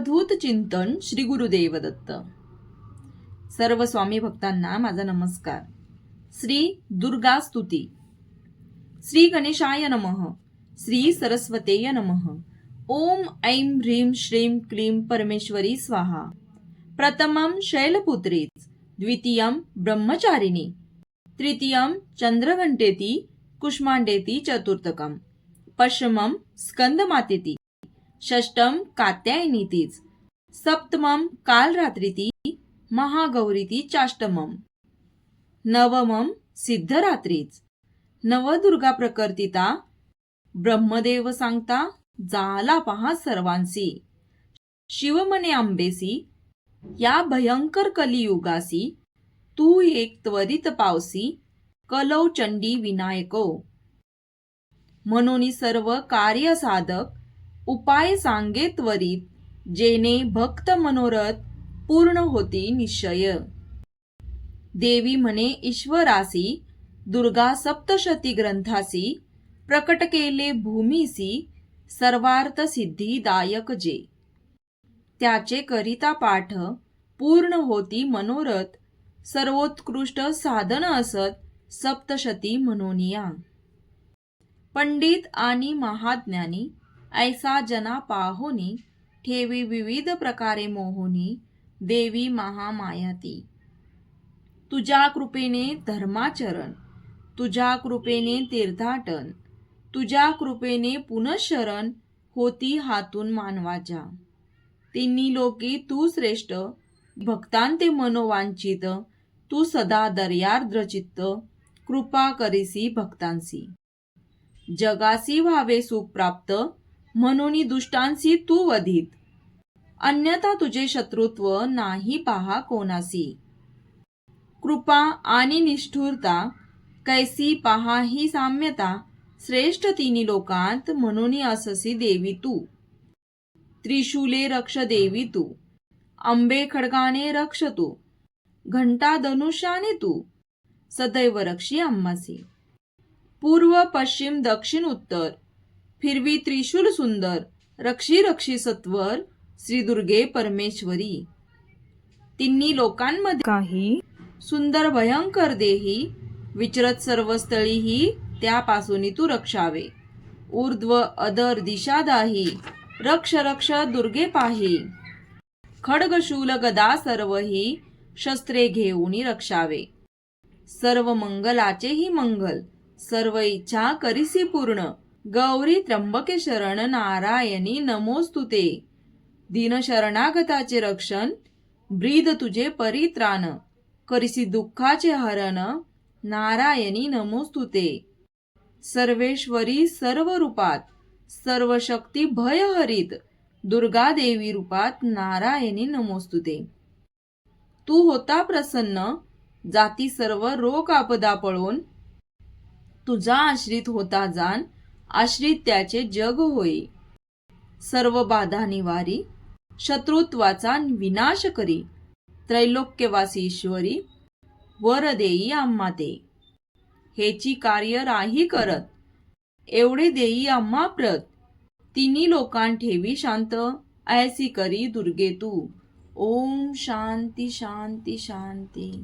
अद्भुत चिंतन श्री गुरुदेव दत्त सर्व स्वामी भक्तांना माझा नमस्कार. श्री दुर्गा स्तुती. श्री गणेशाय नमः. श्री सरस्वतेय नमः. ओम ऐं ह्रीं श्रीं क्लीं परमेश्वरी स्वाहा. प्रथमं शैलपुत्रीच द्वितीयं ब्रह्मचारिणी तृतीयं चंद्रघंटेती कुष्मांडेती चतुर्थकं पश्चिमं स्कंदमातेती. षष्टम कात्यायनीतीच सप्तमम कालरात्रीती महागौरीती चाष्टमम नवमम सिद्धरात्रीच नवदुर्गा प्रकर्तिता ब्रह्मदेव सांगता जाला पहा सर्वांसी। शिवमने आंबेसी या भयंकर कलियुगासी तू एक त्वरित पावसी कलौ चंडी विनायको। म्हणून सर्व कार्य साधक उपाय सांगे त्वरित जेने भक्त मनोरथ पूर्ण होती निश्चय. देवी म्हणे ईश्वरासी दुर्गा सप्तशती ग्रंथासी प्रकट केले भूमीसी सर्वार्थ सिद्धिदायक जे. त्याचे करिता पाठ पूर्ण होती मनोरथ सर्वोत्कृष्ट साधन असत सप्तशती म्हणून या पंडित आणि महाज्ञानी ऐसा जना पाहोनी ठेवी विविध प्रकारे मोहोनी देवी महामायाती. तुझ्या कृपेने धर्माचरण तुझ्या कृपेने तीर्थाटन तुझ्या कृपेने पुनशरण होती हातून मानवाच्या. तिन्ही लोकी तू श्रेष्ठ भक्तांते मनोवांचित तू सदा दर्यार्द्रचित्त कृपा करीसी भक्तांसी. जगासी व्हावे सुख प्राप्त म्हणून दुष्टांसी तू वधित. अन्यथा तुझे शत्रुत्व नाही पहा कोणासी कृपा आणि निष्ठुरता कैसी पहा ही साम्यता श्रेष्ठ तिन्ही लोकांत म्हणून अससी देवी तू. त्रिशूले रक्ष देवी तू. आंबे खडगाने रक्ष तू. घंटा धनुष्याने तू. सदैव रक्षी अम्मासी पूर्व पश्चिम दक्षिण उत्तर. फिरवी त्रिशूल सुंदर रक्षी रक्षी सत्वर श्री दुर्गे परमेश्वरी. तिन्ही लोकांमध्ये काही सुंदर भयंकर देही विचरत सर्व स्थळीही त्यापासून तू रक्षावे. ऊर्ध्व अदर दिशा दाही रक्ष रक्ष दुर्गे पाही. खडगशूल गदा सर्वही शस्त्रे घेऊन रक्षावे. सर्व मंगलाचेही मंगल सर्व इच्छा करिसी पूर्ण. गौरी त्र्यंबके शरण नारायणी नमोस्तुते. दिनशरणागताचे रक्षण ब्रीद तुझे परित्राण करिसी दुःखाचे हरण नारायणी नमोस्तुते. सर्वेश्वरी सर्व रूपात सर्व शक्ती भयहरित दुर्गा देवी रूपात नारायणी नमोस्तुते. तू होता प्रसन्न जाती सर्व रोग आपदा पळून तुझा आश्रित होता जाण आश्रित त्याचे जग होई. सर्व बाधा निवारी शत्रुत्वाचा विनाश करी. त्रैलोक्यवासी ईश्वरी वर देई आम्हा ते. हेची कार्य राही करत एवढे देई आम्हा प्रत. तिन्ही लोकां ठेवी शांत ऐसी करी दुर्गे तू. ओम शांती शांती शांती.